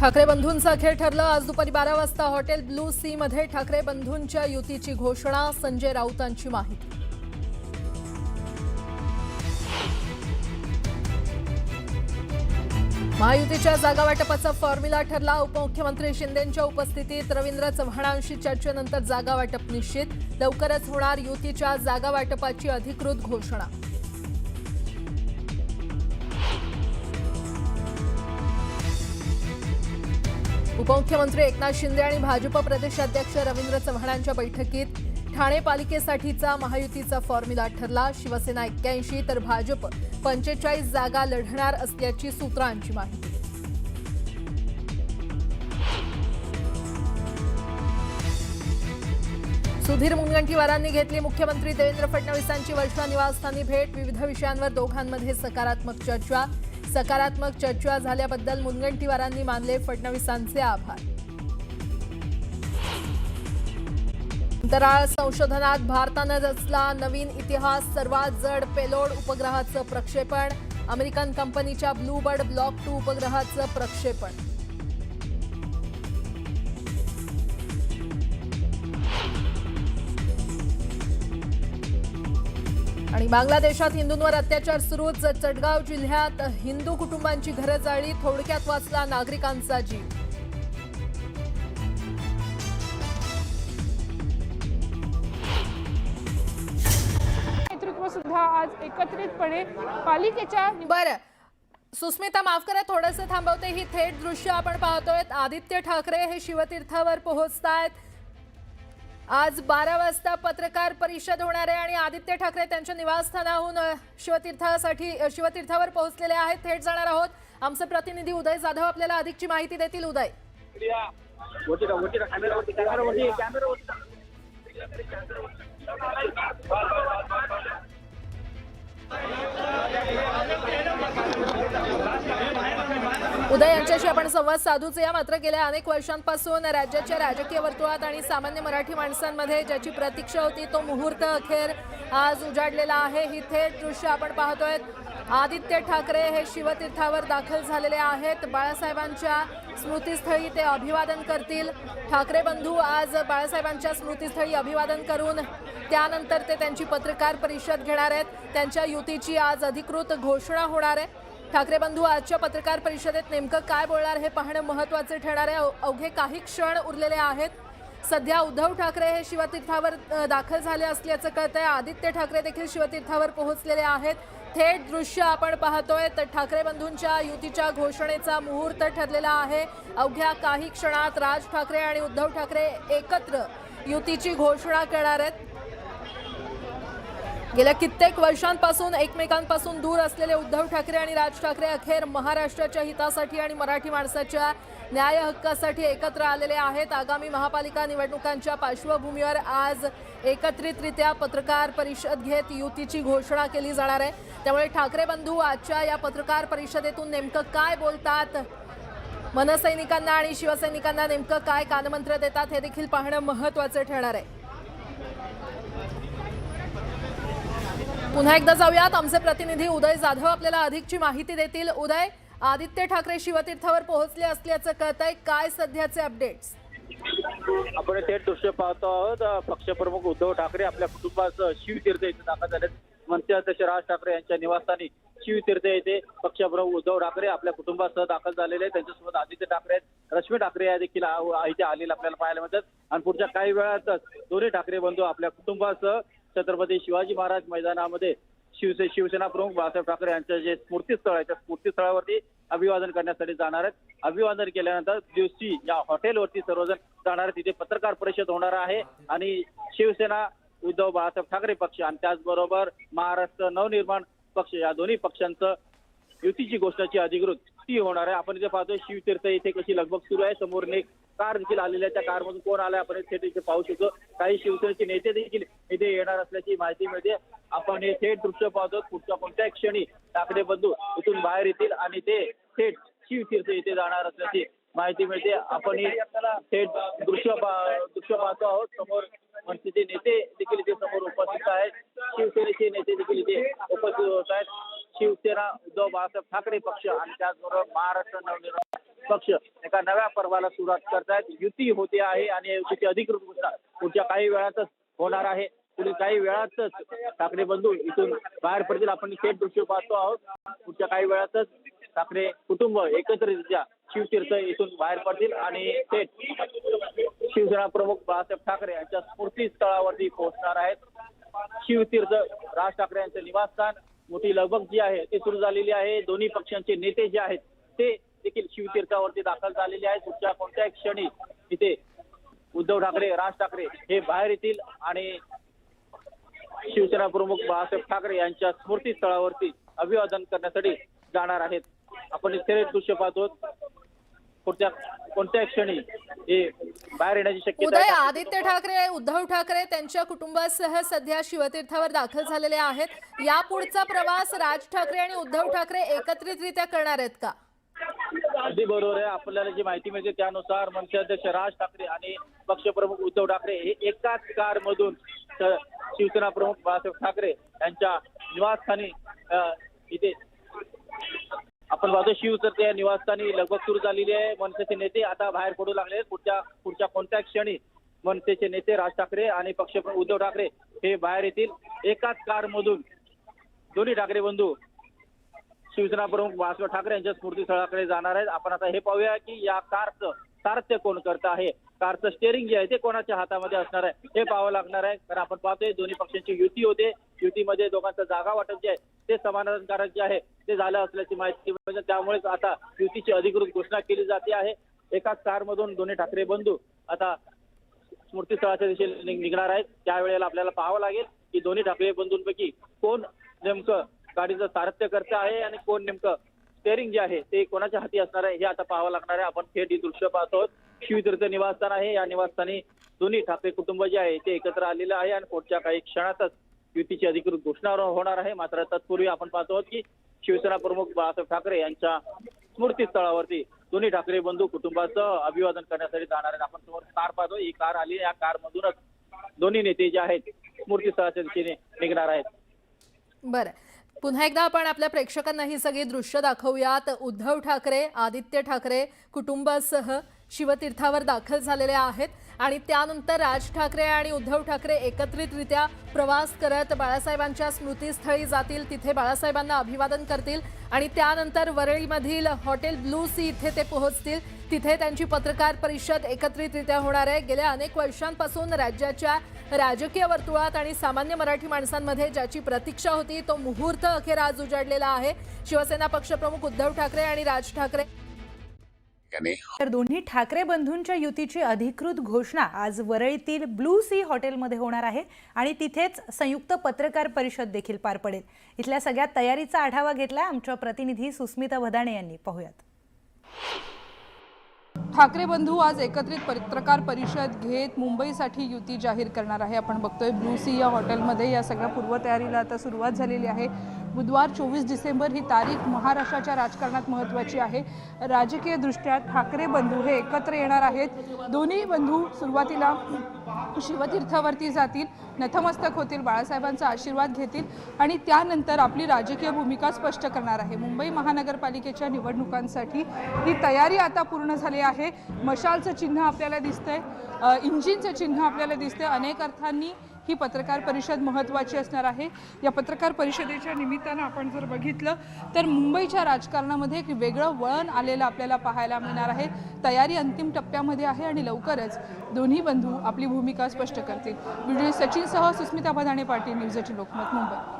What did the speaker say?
ठाकरे बंधूंचा खेळ ठरलं. आज दुपारी बारा वाजता हॉटेल ब्लू सी मध्ये ठाकरे बंधूंच्या युतीची घोषणा संजय राऊतांची माहिती. महायुतीच्या जागा वाटपाचा फॉर्म्युला ठरला. उपमुख्यमंत्री शिंदेंच्या उपस्थितीत रवींद्र चव्हाणांशी चर्चेनंतर जागा वाटप निश्चित. लवकरच होणार युतीच्या जागा वाटपाची अधिकृत घोषणा. उपमुख्यमंत्री एकनाथ शिंदे आणि भाजप प्रदेशाध्यक्ष रवींद्र चव्हाणांच्या बैठकीत ठाणे पालिकेसाठीचा महायुतीचा फॉर्म्युला ठरला. शिवसेना एक्क्याऐंशी तर भाजप पंचेचाळीस जागा लढणार असल्याची सूत्रांची माहिती. सुधीर मुनगंटीवारांनी घेतली मुख्यमंत्री देवेंद्र फडणवीसांची वर्षा निवासस्थानी भेट. विविध विषयांवर दोघांमध्ये सकारात्मक चर्चा. सकारात्मक चर्चा झाल्याबद्दल मुनगंटीवारांनी मानले फडणवीसांचे आभार. अंतराळ संशोधनात भारतानं रचला नवीन इतिहास सर्वात जड पेलोड उपग्रहाचं प्रक्षेपण अमेरिकन कंपनीच्या ब्लूबर्ड ब्लॉक टू उपग्रहाचं प्रक्षेपण. आणि बांगलादेशात हिंदूंवर अत्याचार सुरूच चटगाव जिल्ह्यात हिंदू कुटुंबांची घरं जाळली थोडक्यात वाचला नागरिकांचा जीव. नेतृत्व सुद्धा आज एकत्रितपणे पालिकेच्या बरं. सुस्मिता माफ करा थोडंसं थांबवते. ही थेट दृश्य आपण पाहतोय. आदित्य ठाकरे हे शिवतीर्थावर पोहोचतायत. आज बारा वाजता पत्रकार परिषद होणार आहे आणि आदित्य ठाकरे त्यांच्या निवासस्थानाहून शिवतीर्थासाठी शिवतीर्थावर पोहोचलेले आहेत. थेट जाणार आहोत. आमचे प्रतिनिधी उदय जाधव आपल्याला अधिकची माहिती देतील. उदय. उदय यांच्याशी आपण संवाद साधूच या. मात्र गेल्या अनेक वर्षांपासून राज्याच्या राजकीय वर्तुळात आणि सामान्य मराठी माणसांमध्ये ज्याची प्रतीक्षा होती तो मुहूर्त अखेर आज उजाडलेला आहे. ही थेट दृश्य आपण पाहतोय आदित्य ठाकरे हे शिवतीर्थावर दाखल झालेले आहेत. बाळासाहेबांच्या स्मृतीस्थळी ते अभिवादन करतील. ठाकरे बंधू आज बाळासाहेबांच्या स्मृतीस्थळी अभिवादन करून त्यानंतर ते त्यांची पत्रकार परिषद घेणार आहेत. त्यांच्या युतीची आज अधिकृत घोषणा होणार आहे. ठाकरे बंधू आजच्या पत्रकार परिषदेत नेमकं काय बोलणार हे पाहणं महत्त्वाचे ठरणार आहे. अवघे काही क्षण उरलेले आहेत. सध्या उद्धव ठाकरे हे शिवतीर्थावर दाखल झाले असल्याचं कळतंय. आदित्य ठाकरे देखील शिवतीर्थावर पोहोचलेले आहेत. थेट दृश्य आपण पाहतोय. तर ठाकरे बंधूंच्या युतीच्या घोषणेचा मुहूर्त ठरलेला आहे. अवघ्या काही क्षणात राज ठाकरे आणि उद्धव ठाकरे एकत्र युतीची घोषणा करणार आहेत. गेल्या कित्येक वर्षांपासून एकमेकांपासून दूर असलेले उद्धव ठाकरे आणि राज ठाकरे अखेर महाराष्ट्राच्या हितासाठी आणि मराठी माणसाच्या न्याय हक्कासाठी एकत्र आलेले आहेत. आगामी महापालिका निवडणुकांच्या पार्श्वभूमीवर आज एकत्रितरित्या पत्रकार परिषद घेत युतीची घोषणा केली जाणार आहे. त्यामुळे ठाकरे बंधू आजच्या या पत्रकार परिषदेतून नेमकं काय बोलतात? मनसैनिकांना आणि शिवसैनिकांना नेमकं काय कानमंत्र देतात? हे देखील पाहणं महत्वाचं ठरणार आहे. पुन्हा एकदा जाऊयात. आमचे प्रतिनिधी उदय जाधव आपल्याला अधिकची माहिती देतील. उदय आदित्य ठाकरे शिवतीर्थावर पोहोचले असल्याचं कळतंय. काय सध्याचे अपडेट्स आपण थेट दृश्य पाहतो आहोत. पक्षप्रमुख उद्धव ठाकरे आपल्या कुटुंबासह शिवतीर्थ येथे दाखल झाले मनसे अध्यक्ष राज ठाकरे यांच्या निवासस्थानी शिवतीर्थ येथे पक्षप्रमुख उद्धव ठाकरे आपल्या कुटुंबासह दाखल झालेले आहेत. त्यांच्यासोबत आदित्य ठाकरे आहेत. रश्मी ठाकरे या देखील इथे आलेले आपल्याला पाहायला मिळतात. आणि पुढच्या काही वेळातच दोन्ही ठाकरे बंधू आपल्या कुटुंबासह छत्रपती शिवाजी महाराज मैदानामध्ये शिवसे शिवसेना प्रमुख बाळासाहेब ठाकरे यांचं जे स्मृतीस्थळ आहे त्या स्मृतीस्थळावरती अभिवादन करण्यासाठी जाणार आहेत. अभिवादन केल्यानंतर दिवशी या हॉटेलवरती सर्वजण जाणार आहेत. तिथे पत्रकार परिषद होणार आहे आणि शिवसेना उद्धव बाळासाहेब ठाकरे पक्ष आणि त्याचबरोबर महाराष्ट्र नवनिर्माण पक्ष या दोन्ही पक्षांचं युतीची घोषणाची अधिकृत ती होणार आहे. आपण इथे पाहतोय शिवतीर्थ इथे कशी लगबग सुरू आहे. समोर नेक कार देखील आलेली आहे. त्या कारमधून कोण आलाय आपण थेट इथे पाहू शकतो. काही शिवसेनेचे नेते देखील इथे येणार असल्याची माहिती मिळते. आपण हे थेट दृश्य पाहतो. पुढच्या कोणत्याही क्षणी ठाकरे बंधू इथून बाहेर येतील आणि ते थेट शिवतीर्थ इथे जाणार असल्याची माहिती मिळते. आपण हे थेट दृश्य दृश्य पाहतो आहोत. समोर मनसेचे नेते देखील इथे समोर उपस्थित आहेत. शिवसेनेचे नेते देखील इथे उपस्थित होत आहेत. शिवसेना उद्धव बाळासाहेब ठाकरे पक्ष आणि त्याचबरोबर महाराष्ट्र नवनिर्माण पक्ष. एका नव्या पर्वाला सुरुवात करतायत. युती होते आहे आणि या युतीची अधिकृत घोषणा पुढच्या काही वेळातच होणार आहे. पुढील काही वेळातच ठाकरे बंधू इथून बाहेर पडतील. आपण थेट दृश्य पाहतो आहोत. पुढच्या काही वेळातच ठाकरे कुटुंब एकत्रितरित्या शिवतीर्थ इथून बाहेर पडतील आणि थेट शिवसेना प्रमुख बाळासाहेब ठाकरे यांच्या स्मृती स्थळावरती पोहोचणार आहेत. शिवतीर्थ राज ठाकरे यांचं निवासस्थान मोठी लगबग जी आहे. ती सुरू झालेली आहे. दोन्ही पक्षांचे नेते जे आहेत ते देखील शिवतीर्थावरती दाखल झालेले आहेत पुढच्या कोणत्या क्षणी इथे उद्धव ठाकरे राज ठाकरे हे बाहेर येतील आणि शिवसेना प्रमुख बाळासाहेब ठाकरे यांच्या स्मृतीस्थळावरती अभिवादन करण्यासाठी जाणार आहेत. आपण इथे दृश्य पाहतो. पुढच्या कोणत्या क्षणी हे बाहेर येण्याची शक्यता उदय आदित्य ठाकरे उद्धव ठाकरे त्यांच्या कुटुंबासह सध्या शिवतीर्थावर दाखल झालेले आहेत. यापुढचा प्रवास राज ठाकरे आणि उद्धव ठाकरे एकत्रितरित्या करणार आहेत का? अगदी बरोबर आहे. आपल्याला जी माहिती मिळते त्यानुसार मनसे अध्यक्ष राज ठाकरे आणि पक्षप्रमुख उद्धव ठाकरे हे एकाच कार मधून शिवसेना प्रमुख बाळासाहेब ठाकरे यांच्या निवासस्थानी इथे आपण पाहतो शिवसर या निवासस्थानी लगबग सुरू झालेली आहे. मनसेचे नेते आता बाहेर पडू लागले पुढच्या पुढच्या कोणत्या क्षणी मनसेचे नेते राज ठाकरे आणि पक्षप्रमुख उद्धव ठाकरे हे बाहेर येतील. एकाच कार मधून दोन्ही ठाकरे बंधू शिवसेना प्रमुख बाळासाहेब ठाकरे यांच्या स्मृतीस्थळाकडे जाणार आहेत. आपण आता हे पाहूया की या कारचं सारथ्य कोण करत आहे? कारचं स्टेअरिंग जे आहे ते कोणाच्या हातामध्ये असणार आहे? हे पाहावं लागणार आहे. कारण आपण पाहतोय दोन्ही पक्षांची युती होते. युतीमध्ये दोघांचं जागा वाटप जे आहे ते समाधानकारक जे आहे ते झालं असल्याची माहिती म्हणजे त्यामुळेच आता युतीची अधिकृत घोषणा केली जाते आहे. एकाच कारमधून दोन्ही ठाकरे बंधू आता स्मृतीस्थळाच्या दिशेने निघणार आहेत. त्यावेळेला आपल्याला पाहावं लागेल की दोन्ही ठाकरे बंधूंपैकी कोण नेमकं गाडीचं सारथ्य करते आहे आणि कोण नेमकं स्टेअरिंग जे आहे ते कोणाच्या हाती असणार आहे हे आता पाहावं लागणार आहे. आपण थेट ही दृश्य पाहतो शिवतीर्थ निवासस्थान आहे. या निवासस्थानी दोन्ही ठाकरे कुटुंब जे आहे ते एकत्र आलेलं आहे आणि पुढच्या काही क्षणातच युतीची अधिकृत घोषणा होणार आहे. मात्र तत्पूर्वी आपण पाहतो आहोत की शिवसेना प्रमुख बाळासाहेब ठाकरे यांच्या स्मृतीस्थळावरती दोन्ही ठाकरे बंधू कुटुंबाचं अभिवादन करण्यासाठी जाणार आहेत. आपण समोर कार पाहतो ही कार आली या कार मधूनच दोन्ही नेते जे आहेत स्मृतीस्थळाच्या दिशेने निघणार आहेत. बरं. पुन्हा एकदा आपण आपल्या प्रेक्षकांना ही सगळी दृश्य दाखवूयात. उद्धव ठाकरे आदित्य ठाकरे कुटुंबासह शिवतीर्थावर दाखल झालेले आहेत आणि त्यानंतर राज ठाकरे आणि उद्धव ठाकरे एकत्रितरित्या प्रवास करत बाळासाहेबांच्या स्मृतीस्थळी जातील. तिथे बाळासाहेबांना अभिवादन करतील आणि त्यानंतर वरळीमधील हॉटेल ब्लू सी इथे ते पोहोचतील. तिथे त्यांची पत्रकार परिषद एकत्रितरित्या होणार आहे. गेल्या अनेक वर्षांपासून राज्याच्या राजकीय वर्तुळात आणि सामान्य मराठी माणसांमध्ये ज्याची प्रतीक्षा होती तो मुहूर्त अखेर आज उजाडलेला आहे. शिवसेना पक्षप्रमुख उद्धव ठाकरे आणि राज ठाकरे. तर दोन्ही ठाकरे बंधूंच्या युतीची अधिकृत घोषणा आज वरळीतील ब्लू सी हॉटेलमध्ये होणार आहे आणि तिथेच संयुक्त पत्रकार परिषद देखील पार पडेल. इथल्या सगळ्या तयारीचा आढावा घेतला आमच्या प्रतिनिधी सुस्मिता भदाणे यांनी. पाहूयात. ठाकरे बंधू आज एकत्रित पत्रकार परिषद घेत मुंबईसाठी युती जाहीर करणार आहे. आपण बघतोय ब्लू सी या हॉटेलमध्ये या सगळ्या पूर्वतयारीला आता सुरुवात झालेली आहे. बुधवार चोवीस डिसेंबर ही तारीख महाराष्ट्राच्या राजकारणात महत्त्वाची आहे. राजकीयदृष्ट्या ठाकरे बंधू हे एकत्र येणार आहेत. दोन्ही बंधू सुरुवातीला शिवतीर्थावरती जातील नतमस्तक होतील बाळासाहेबांचा आशीर्वाद घेतील आणि त्यानंतर आपली राजकीय भूमिका स्पष्ट करणार आहे. मुंबई महानगरपालिकेच्या निवडणुकांसाठी ही तयारी आता पूर्ण झाली आहे. मशालचं चिन्ह आपल्याला दिसतंय इंजिनचं चिन्ह आपल्याला दिसतंय. अनेक अर्थांनी ही पत्रकार परिषद महत्त्वाची असणार आहे. या पत्रकार परिषदेच्या निमित्तानं आपण जर बघितलं तर मुंबईच्या राजकारणामध्ये एक वेगळं वळण आलेलं आपल्याला पाहायला मिळणार आहे. तयारी अंतिम टप्प्यामध्ये आहे आणि लवकरच दोन्ही बंधू आपली भूमिका स्पष्ट करतील. व्हिडिओ सचिनसह सुस्मिता भदाणे पाटील न्यूज एटीन लोकमत मुंबई.